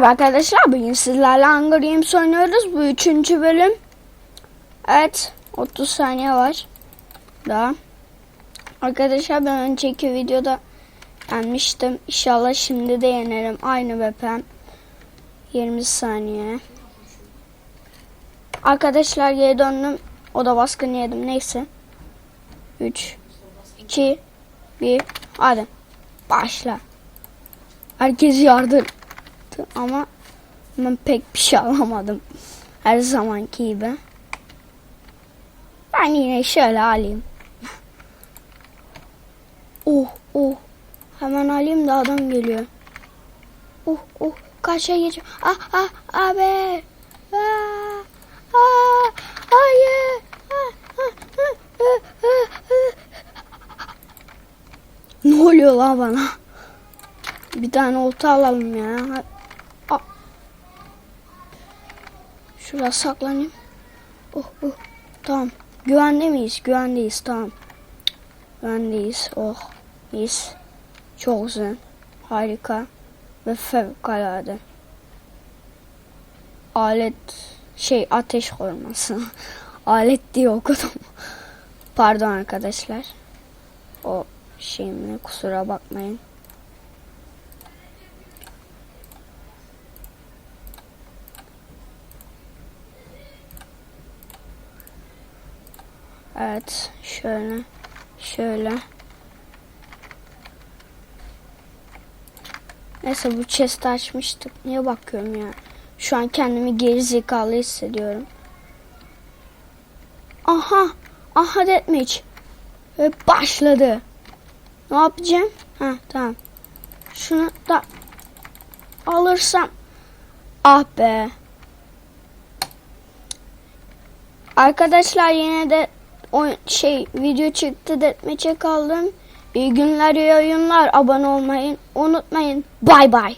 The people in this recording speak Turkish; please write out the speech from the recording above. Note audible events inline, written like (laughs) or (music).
Merhaba arkadaşlar bugün sizlerle Hunger Games oynuyoruz. Bu üçüncü bölüm. Evet 30 saniye var. Daha. Arkadaşlar ben önceki videoda yenmiştim. İnşallah şimdi de yenerim. Aynı weapon. 20 saniye. Arkadaşlar geri döndüm. O da baskın yedim. Neyse. 3 2 1 Hadi. Başla. Herkes yardım ama ben pek bir şey alamadım. Her zamanki gibi. Ben yine şöyle alayım. (laughs) Oh oh. Hemen alayım da adam geliyor. Oh oh. Karşıya geçiyor. Ah ah abi. Ah, ah, hayır. Ah, ah, ah. Ne oluyor la bana? Bir tane olta alalım ya. Şuraya saklanayım. Oh oh. Tamam. Güvende miyiz? Güvendeyiz. Tamam. Güvendeyiz. Oh. Mis. Çok güzel. Harika. Ve fevkalade. Alet şey ateş koruması. (laughs) Alet diye okudum. Pardon arkadaşlar. O şeyimle kusura bakmayın. Evet, şöyle, şöyle. Neyse bu chest açmıştık. Niye bakıyorum ya? Şu an kendimi geri zekalı hissediyorum. Aha, aha deathmatch. Ve başladı. Ne yapacağım? Ha tamam. Şunu da alırsam. Ah be. Arkadaşlar yine de o şey video çıktı detmeçe kaldım. İyi günler iyi oyunlar. Abone olmayı unutmayın. Bay bay.